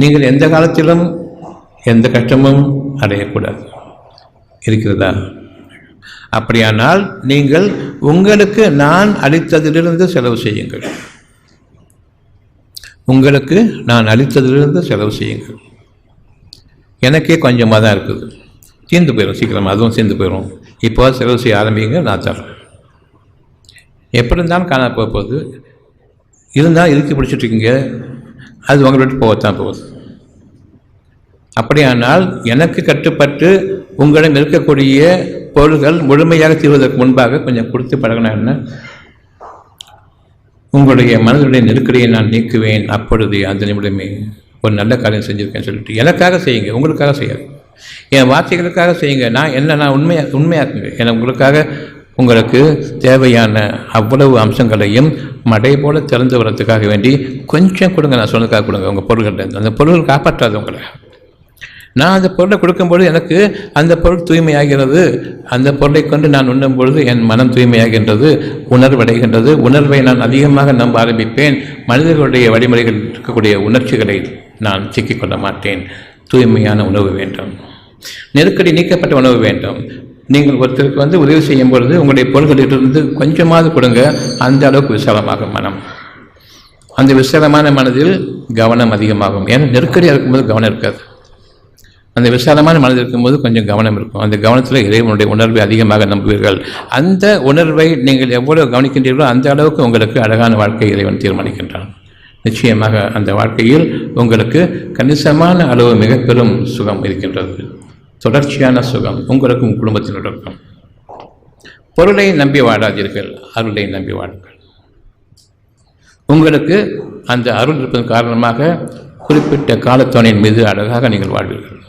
நீங்கள் எந்த காலத்திலும் எந்த கஷ்டமும் அடையக்கூடாது. இருக்கிறதா? அப்படியானால் நீங்கள் உங்களுக்கு நான் அளித்ததிலிருந்து செலவு செய்யுங்கள். உங்களுக்கு நான் அளித்ததிலிருந்து செலவு செய்யுங்கள். எனக்கே கொஞ்சமாக தான் இருக்குது. தீர்ந்து போயிடும் சீக்கிரம் அதுவும் சேர்ந்து போயிடும் இப்போ செலவு செய்ய ஆரம்பிங்க நான் தரேன். எப்படி இருந்தாலும் காண போக போகுது? இருந்தால் இறுக்கி பிடிச்சிட்ருக்கீங்க அது உங்களை விட்டு போகத்தான் போகுது. அப்படியானால் எனக்கு கட்டுப்பட்டு உங்களிடம் இருக்கக்கூடிய பொருள்கள் முழுமையாக தீர்வதற்கு முன்பாக கொஞ்சம் கொடுத்து பழகினா என்ன? உங்களுடைய மனதுடைய நெருக்கடியை நான் நீக்குவேன் அப்பொழுது அந்த நிமிடமே ஒரு நல்ல காரியம் செஞ்சுருக்கேன் சொல்லிட்டு எனக்காக செய்யுங்க உங்களுக்காக செய்யாது. என் வார்த்தைகளுக்காக செய்யுங்க நான் என்ன நான் உண்மையா உண்மையாக்குங்க ஏன்னா உங்களுக்காக உங்களுக்கு தேவையான அவ்வளவு அம்சங்களையும் மடை போல திறந்து வர்றதுக்காக வேண்டி கொஞ்சம் கொடுங்க நான் சொன்னதுக்காக கொடுங்க உங்கள் பொருள்கிட்ட அந்த பொருள்கள் காப்பாற்றாது உங்களை. நான் அந்த பொருளை கொடுக்கும்போது எனக்கு அந்த பொருள் தூய்மையாகிறது. அந்த பொருளை கொண்டு நான் உண்ணும் பொழுது என் மனம் தூய்மையாகின்றது உணர்வடைகின்றது. உணர்வை நான் அதிகமாக நம்ப ஆரம்பிப்பேன். மனிதர்களுடைய வழிமுறைகள் இருக்கக்கூடிய உணர்ச்சிகளை நான் சிக்கிக்கொள்ள மாட்டேன். தூய்மையான உணவு வேண்டும். நெருக்கடி நீக்கப்பட்ட உணவு வேண்டும். நீங்கள் ஒருத்தருக்கு வந்து உதவி செய்யும் பொழுது உங்களுடைய பொருள்களிலிருந்து கொஞ்சமாவது கொடுங்க அந்த அளவுக்கு விசாலமாகும் மனம். அந்த விசாலமான மனதில் கவனம் அதிகமாகும். ஏன்னா நெருக்கடியாக இருக்கும்போது கவனம் இருக்காது. அந்த விசாலமான மனதில் இருக்கும்போது கொஞ்சம் கவனம் இருக்கும். அந்த கவனத்தில் இறைவனுடைய உணர்வை அதிகமாக நம்புவீர்கள். அந்த உணர்வை நீங்கள் எவ்வளோ கவனிக்கின்றீர்களோ அந்த அளவுக்கு உங்களுக்கு அழகான வாழ்க்கை இறைவன் தீர்மானிக்கின்றான். நிச்சயமாக அந்த வாழ்க்கையில் உங்களுக்கு கணிசமான அளவு மிக பெரும் சுகம் இருக்கின்றது. தொடர்ச்சியான சுகம் உங்களுக்கும் குடும்பத்தினருக்கும் பொருளை நம்பி வாழாதீர்கள் அருளை நம்பி வாழுங்கள். உங்களுக்கு அந்த அருள் இருப்பதன் காரணமாக குறிப்பிட்ட காலத்தோணின் மீது அழகாக நீங்கள் வாழ்வீர்கள்.